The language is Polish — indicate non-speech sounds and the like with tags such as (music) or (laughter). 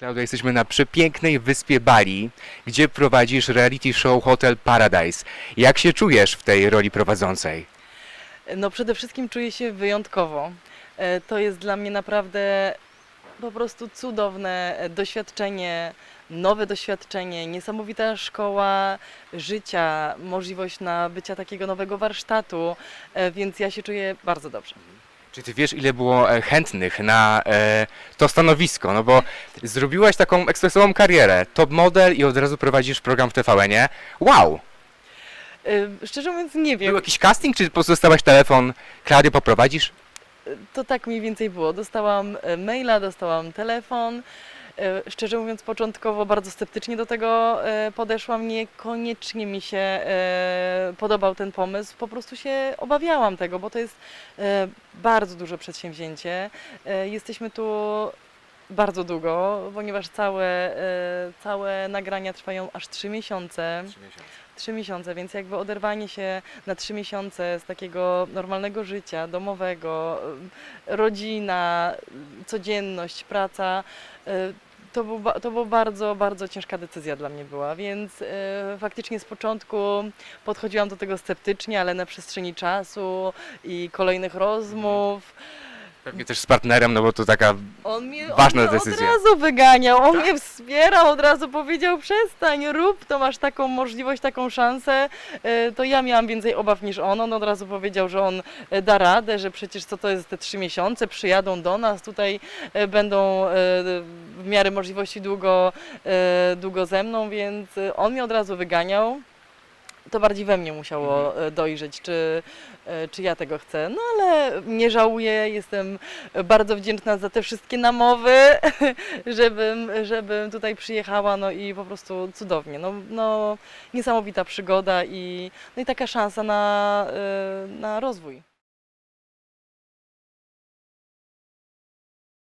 Klaudia, jesteśmy na przepięknej wyspie Bali, gdzie prowadzisz reality show Hotel Paradise. Jak się czujesz w tej roli prowadzącej? No przede wszystkim czuję się wyjątkowo. E, To jest dla mnie naprawdę po prostu cudowne doświadczenie, nowe doświadczenie, niesamowita szkoła życia, możliwość nabycia takiego nowego warsztatu, e, więc ja się czuję bardzo dobrze. Czy ty wiesz, ile było e, chętnych na e, to stanowisko? No bo zrobiłaś taką ekspresową karierę, top model i od razu prowadzisz program w TVN-ie. Wow! E, Szczerze mówiąc nie wiem, Był jakiś casting, czy po prostu dostałaś telefon, Klaudio poprowadzisz? to tak mniej więcej było. Dostałam e, maila, dostałam telefon. E, Szczerze mówiąc, początkowo bardzo sceptycznie do tego e, podeszłam. Niekoniecznie mi się e, podobał ten pomysł. Po prostu się obawiałam tego, bo to jest bardzo duże przedsięwzięcie. Jesteśmy tu bardzo długo, ponieważ całe, całe nagrania trwają aż 3 miesiące. Trzy miesiące, więc jakby oderwanie się na trzy miesiące z takiego normalnego życia, domowego, rodzina, codzienność, praca, to, był, to była bardzo, bardzo ciężka decyzja dla mnie była, więc y, faktycznie z początku podchodziłam do tego sceptycznie, ale na przestrzeni czasu i kolejnych rozmów. Pewnie też z partnerem, no bo to taka On mnie, Ważna on mnie decyzja. od razu wyganiał, on mnie wspierał, od razu powiedział przestań, rób to, masz taką możliwość, taką szansę. E, To ja miałam więcej obaw niż on, on od razu powiedział, że on e, da radę, że przecież co to jest te trzy miesiące, przyjadą do nas, tutaj e, będą e, w miarę możliwości długo, e, długo ze mną, więc on mnie od razu wyganiał. To bardziej we mnie musiało e, dojrzeć, czy, e, czy ja tego chcę. No ale nie żałuję, jestem bardzo wdzięczna za te wszystkie namowy, (laughs) żebym, żebym tutaj przyjechała, no i po prostu cudownie. No, no, niesamowita przygoda i, no i taka szansa na, na rozwój.